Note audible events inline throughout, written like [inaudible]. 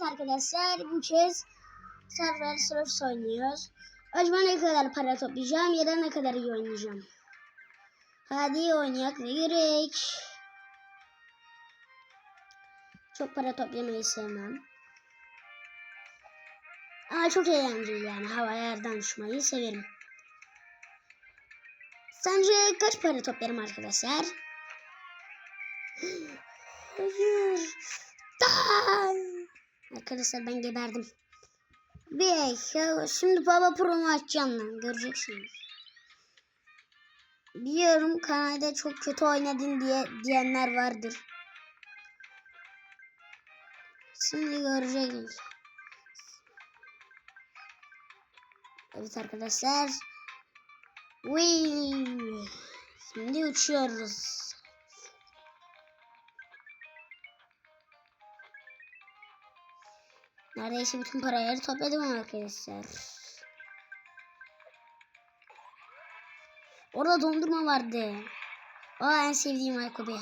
Evet arkadaşlar bu kez Survivor Surfs oynuyoruz. Acaba ne kadar para toplayacağım ya da ne kadar iyi oynayacağım. Hadi oynayak yürek. Çok para toplamayı sevmem. Ama çok eğlenceli yani havaya yerden uçmayı severim. Sence kaç para toplarım arkadaşlar? [gasps] Hayır. Dan! Arkadaşlar ben geberdim. Bir ya şimdi baba promu açacağım lan göreceksiniz. Biliyorum kanalda çok kötü oynadın diye diyenler vardır. Şimdi göreceksiniz. Evet arkadaşlar. Whee! Şimdi uçuyoruz. Neredeyse bütün paraları topladım arkadaşlar. Orada dondurma vardı. Aa en sevdiğim ayakkabı.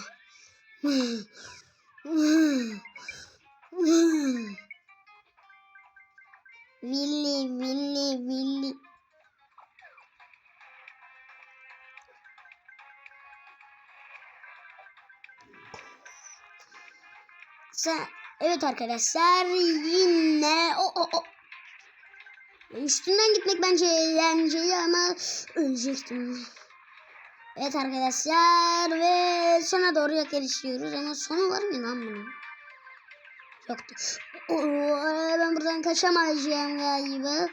Willy, Willy, Willy. Sen, evet arkadaşlar yine o o o. Üstünden gitmek bence eğlenceli ama ölecektim. Evet arkadaşlar ve sona doğru yaklaşıyoruz ama sonu var mı lan bunun? Yoktu. Oo, ben buradan kaçamayacağım galiba.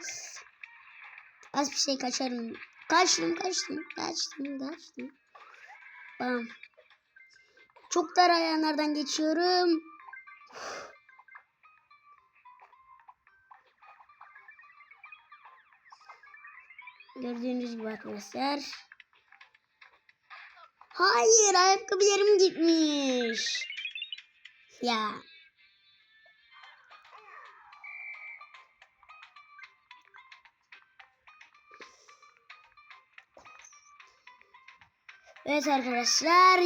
Az bir şey kaçarım. Kaçtım kaçtım kaçtım kaçtım. Bam. Çok dar ayağlardan geçiyorum. Gördüğünüz gibi arkadaşlar. Hayır ayakkabılarım gitmiş. Ya. Evet arkadaşlar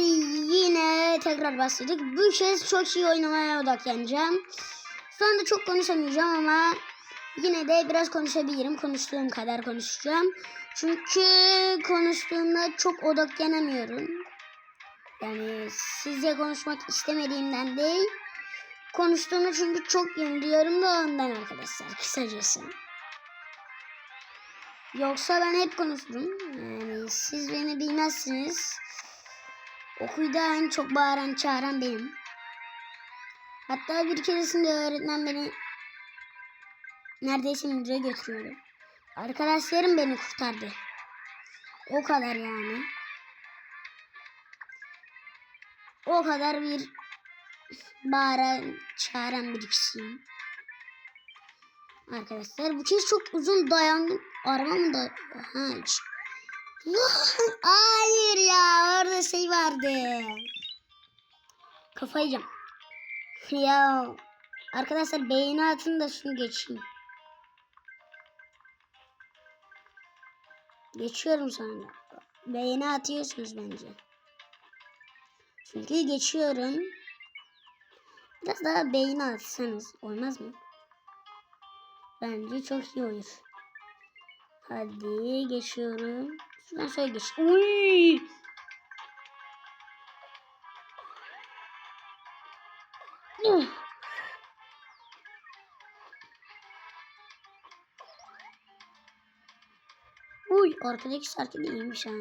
yine tekrar başladık. Bu kez çok iyi oynamaya odaklanacağım. Şu anda çok konuşamayacağım ama yine de biraz konuşabilirim. Konuştuğum kadar konuşacağım. Çünkü konuştuğumda çok odaklanamıyorum. Yani sizle konuşmak istemediğimden değil. Konuştuğumda çünkü çok yeniliyorum da ondan arkadaşlar kısacası. Yoksa ben hep konuşurum. Yani siz beni bilmezsiniz. Okulda en çok bağıran çağıran benim. Hatta bir keresinde öğretmen beni neredeyse müdüre götürüyordu. Arkadaşlarım beni kurtardı. O kadar yani. O kadar bir bağıran çağıran bir kişiyim. Arkadaşlar bu kez çok uzun dayandım. Araba mı da? Ha. Hayır ya orada şey vardı. Kafayı yiyeceğim. Ya arkadaşlar beğeni atın da şunu geçeyim. Geçiyorum sonra. Beğeni atıyorsunuz bence. Çünkü geçiyorum. Biraz daha beğeni atsanız olmaz mı? Bence çok iyi olur. Hadi geçiyorum. Şuradan şöyle geç. Uy! Uh! Uy arkadaki şarkı da iyiymiş ha.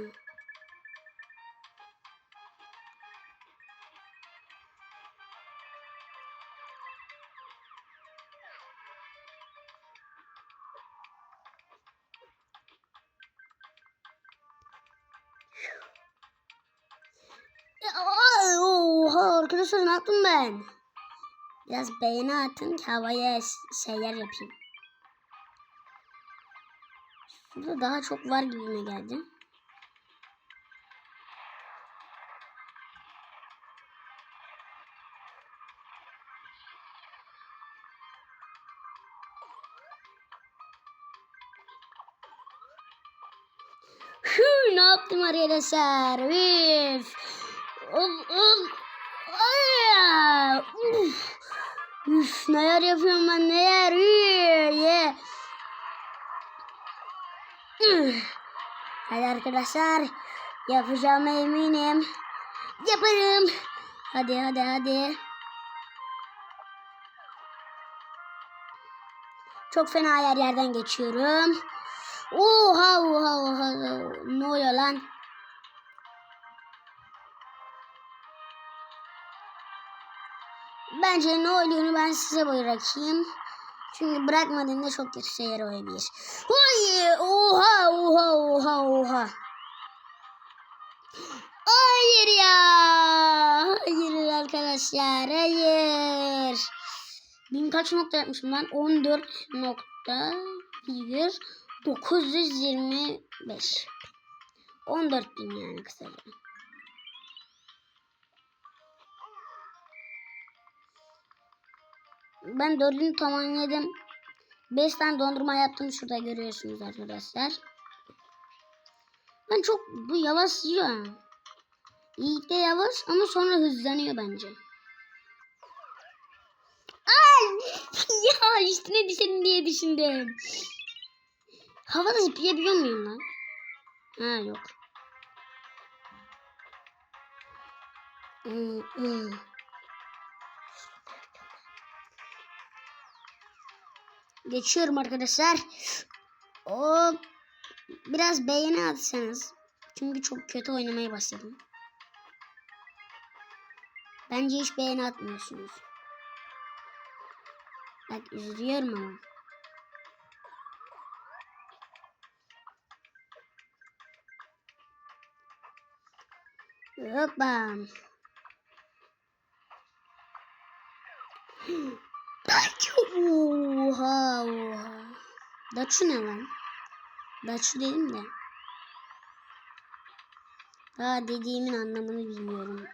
Oha arkadaşlar ne yaptım ben? Biraz beğeni atın ki havaya şeyler yapayım. Burada daha çok var gibime geldi. Hü, ne yaptım arkadaşlar? Üf. Ol, ol. Ay, uf. Üf neler yapıyorum ben neler. Üh, Ye. Üh. Hadi arkadaşlar. Yapacağıma eminim. Yaparım. Hadi hadi hadi. Çok fena yer yerden geçiyorum. Oha oha oha. Ne oluyor lan? Bence ne olduğunu ben size bırakayım. Çünkü bırakmadığında çok kötü şeyler olabilir. Oy, oha oha oha oha. Hayır ya. Hayır arkadaşlar. Hayır. Bin kaç nokta yapmışım ben? 14 nokta 1 925. 14 bin yani kısaca. Ben dördünü tamamladım. 5 tane dondurma yaptım şurada görüyorsunuz arkadaşlar. Ben çok bu yavaş yiyor. İlk de yavaş ama sonra hızlanıyor bence. Ay! [laughs] ya üstüne düşelim diye düşündüm. Havada zıplayabiliyor muyum lan? Ha yok. Hmm, hmm. Geçiyorum arkadaşlar. O biraz beğeni atsanız. Çünkü çok kötü oynamaya başladım. Bence hiç beğeni atmıyorsunuz. Bak üzülüyorum ama. Hoppa. Oha oha. Daçu ne lan? Daçu dedim de. Daha dediğimin anlamını bilmiyorum.